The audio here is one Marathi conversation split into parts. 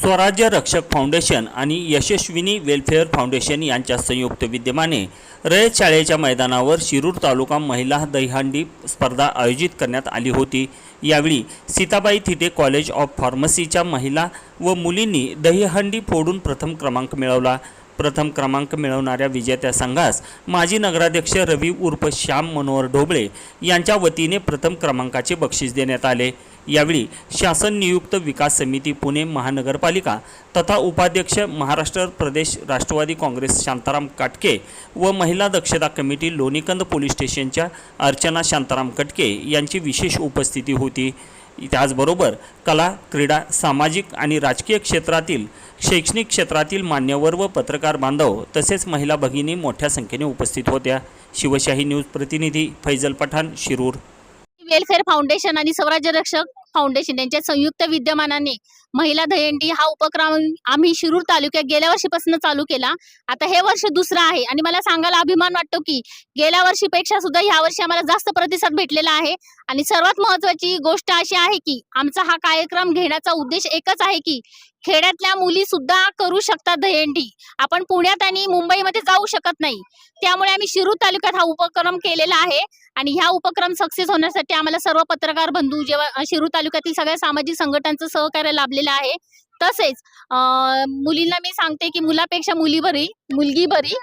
स्वराज्य रक्षक फाउंडेशन आणि यशस्विनी वेलफेअर फाउंडेशन यांच्या संयुक्त विद्यमाने रयत शाळेच्या मैदानावर शिरूर तालुका महिला दहीहंडी स्पर्धा आयोजित करण्यात आली होती. यावेळी सीताबाई थिटे कॉलेज ऑफ फार्मसीच्या महिला व मुलींनी दहीहंडी फोडून प्रथम क्रमांक मिळवला. प्रथम क्रमांक मिळवणाऱ्या विजेत्या संघास माजी नगराध्यक्ष रवी उर्फ श्याम मनोहर ढोबळे यांच्या वतीने प्रथम क्रमांकाचे बक्षीस देण्यात आले. यावेळी शासन नियुक्त विकास समिती पुणे महानगरपालिका तथा उपाध्यक्ष महाराष्ट्र प्रदेश राष्ट्रवादी काँग्रेस शांताराम काटके व महिला दक्षता कमिटी लोणीकंद पोलीस स्टेशनच्या अर्चना शांताराम कटके यांची विशेष उपस्थिती होती. त्याचबरोबर कला क्रीडा सामाजिक आणि राजकीय क्षेत्रातील शैक्षणिक क्षेत्रातील मान्यवर व पत्रकार बांधव तसेच महिला भगिनी मोठ्या संख्येने उपस्थित होत्या. शिवशाही न्यूज प्रतिनिधी फैजल पठाण शिरूर. वेलफेअर फाउंडेशन आणि स्वराज्य रक्षक फाउंडेशन यांच्या संयुक्त विद्यमानाने महिला दहीहंडी हा उपक्रम आम्ही शिरूर तालुक्यात गेल्या वर्षीपासून चालू केला. आता हे वर्ष दुसरं आहे आणि मला सांगायला अभिमान वाटतो की गेल्या वर्षीपेक्षा सुद्धा ह्या वर्षी आम्हाला जास्त प्रतिसाद भेटलेला आहे. आणि सर्वात महत्वाची गोष्ट अशी आहे की आमचा हा कार्यक्रम घेण्याचा उद्देश एकच आहे की खेड्यातल्या मुली सुद्धा करू शकतात दहीहंडी आपण पुण्यात आणि मुंबईमध्ये जाऊ शकत नाही. त्यामुळे आम्ही शिरूर तालुक्यात हा उपक्रम केलेला आहे. आणि ह्या उपक्रम सक्सेस होण्यासाठी आम्हाला सर्व पत्रकार बंधू जेव्हा शिरू शिरूर तालुक्यातील सगळ्या सामाजिक संघटनांचं सहकार्य लाभलेलं आहे. तसेच मुलींना मी सांगते की मुलापेक्षा मुली बरी मुलगी बरी.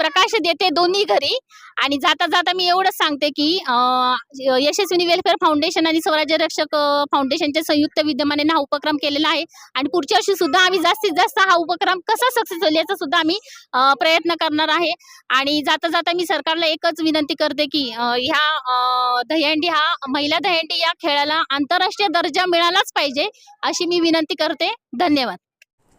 प्रकाश देते दोन्ही घरी. आणि जाता जाता मी एवढंच सांगते की यशस्वी यशस्विनी वेलफेअर फाउंडेशन आणि स्वराज्य रक्षक फाउंडेशनच्या संयुक्त विद्यमाने हा उपक्रम केलेला आहे. आणि पुढच्या वर्षी सुद्धा आम्ही जास्तीत जास्त हा उपक्रम कसा सक्सेस होईल याचा सुद्धा आम्ही प्रयत्न करणार आहे. आणि जाता जाता मी सरकारला एकच विनंती करते की ह्या दहीहंडी हा महिला दहीहंडी या खेळाला आंतरराष्ट्रीय दर्जा मिळालाच पाहिजे अशी मी विनंती करते. धन्यवाद.